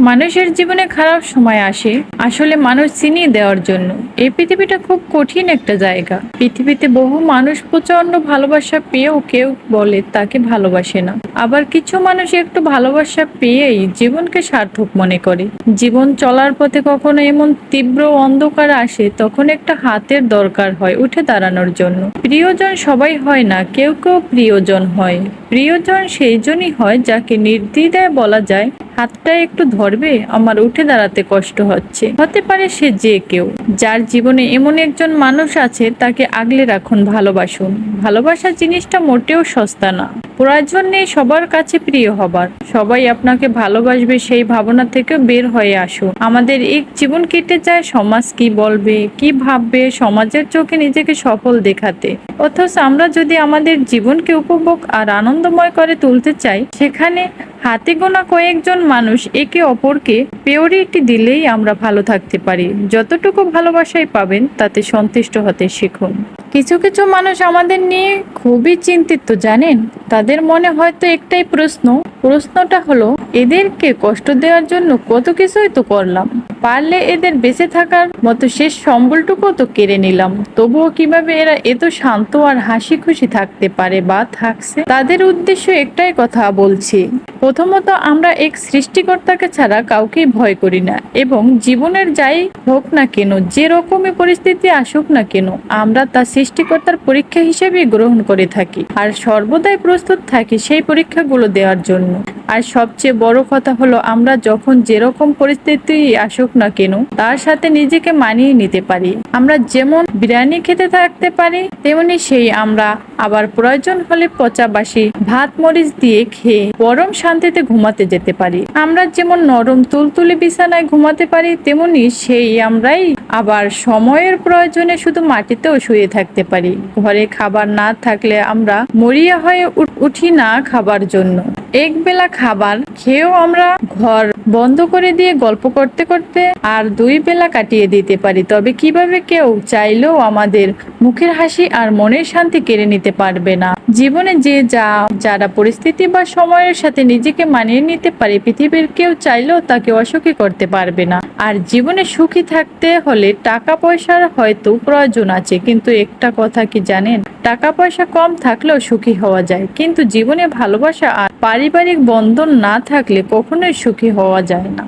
মানুষের জীবনে খারাপ সময় আসে, আসলে মানুষ চিনিয়ে দেওয়ার জন্য। এই পৃথিবীটা খুব কঠিন একটা জায়গা। পৃথিবীতে বহু মানুষ প্রচণ্ড ভালোবাসা পেয়েও কেউ বলে তাকে ভালোবাসে না। আবার কিছু মানুষ একটু ভালোবাসা পেয়েই জীবনকে সার্থক মনে করে। জীবন চলার পথে কখনো এমন তীব্র অন্ধকার আসে, তখন একটা হাতের দরকার হয় উঠে দাঁড়ানোর জন্য। প্রিয়জন সবাই হয় না, কেউ কেউ প্রিয়জন হয়। প্রিয়জন সেই জনই হয় যাকে নির্দ্বিধায় বলা যায় হাতটা একটু ধরবে আমার উঠে দাঁড়াতে কষ্ট হচ্ছে। হতে পারে সে যে কেউ, যার জীবনে এমন একজন মানুষ আছে, তাকে আগলে রাখুন, ভালোবাসুন। ভালোবাসার জিনিসটা মোটেও সস্তা না। প্রয়োজন নেই সবার কাছে প্রিয় হবার। সবাই আপনাকে ভালোবাসবে সেই ভাবনা থেকে বের হয়ে আসুন। আমাদের এক জীবন কেটে যায় সমাজ কি বলবে, কি ভাববে, সমাজের চোখে নিজেকে সফল দেখাতে। অথচ আমরা যদি আমাদের জীবনকে উপভোগ আর আনন্দময় করে তুলতে চাই, সেখানে হাতে গোনা কয়েকজন মানুষ একে অপরকে প্রিয়রিটি দিলেই আমরা ভালো থাকতে পারি। যতটুকু ভালোবাসাই পাবেন, তাতে সন্তুষ্ট হতে শিখুন। কিছু কিছু মানুষ আমাদের নিয়ে খুবই চিন্তিত, জানেন? তাদের মনে হয়তো একটাই প্রশ্ন, প্রশ্নটা হলো, এদেরকে কষ্ট দেওয়ার জন্য কত কিছুই তো করলাম। পারলে এদের বেঁচে থাকার মতো শেষ সম্বলটুকু তো কেড়ে নিলাম। তবুও কীভাবে এরা এত শান্ত আর হাসি খুশি থাকতে পারে বা থাকছে, তাদের উদ্দেশ্য একটাই কথা বলছি। প্রথমত, আমরা এক সৃষ্টিকর্তাকে ছাড়া কাউকেই ভয় করি না এবং জীবনের যাই হোক না কেন, যে রকমই পরিস্থিতি আসুক না কেন, আমরা তা সৃষ্টিকর্তার পরীক্ষা হিসেবে গ্রহণ করে থাকি। আর সর্বদাই প্রস্তুত থাকি সেই পরীক্ষাগুলো দেওয়ার জন্য। আর সবচেয়ে বড় কথা হলো, আমরা যখন যেরকম পরিস্থিতি আসুক না কেন, তার সাথে নিজেকে মানিয়ে নিতে পারি। আমরা যেমন বিরিয়ানি খেতে থাকতে পারি, তেমনি সেই আমরা আবার প্রয়োজন হলে পচা বাসি, ভাত, মরিচ দিয়ে খেয়ে পরম শান্তিতে ঘুমাতে যেতে পারি। আমরা যেমন নরম তুলতুলে বিছানায় ঘুমাতে পারি, তেমনি সেই আমরাই আবার সময়ের প্রয়োজনে শুধু মাটিতেও শুয়ে থাকতে পারি। ঘরে খাবার না থাকলে আমরা মরিয়া হয়ে উঠি না খাবার জন্য। এক বেলা খাবার খেয়েও আমরা ঘর বন্ধ করে দিয়ে গল্প করতে করতে আর দুই বেলা কাটিয়ে দিতে পারি। তবে কীভাবে কেউ চাইলেও আমাদের মুখের হাসি আর মনের শান্তি কেড়ে নিতে পারবে না। জীবনে যে যা, যারা পরিস্থিতি বা সময়ের সাথে নিজেকে মানিয়ে নিতে পারে, পৃথিবীর কেউ চাইলেও তাকে অসুখী করতে পারবে না। আর জীবনে সুখী থাকতে হলে টাকা পয়সার হয়তো প্রয়োজন আছে, কিন্তু একটা কথা কি জানেন? টাকা পয়সা কম থাকলেও সুখী হওয়া যায়। কিন্তু জীবনে ভালোবাসা আর পারিবারিক বন্ধন না থাকলে কখনোই সুখী হওয়া যায় না।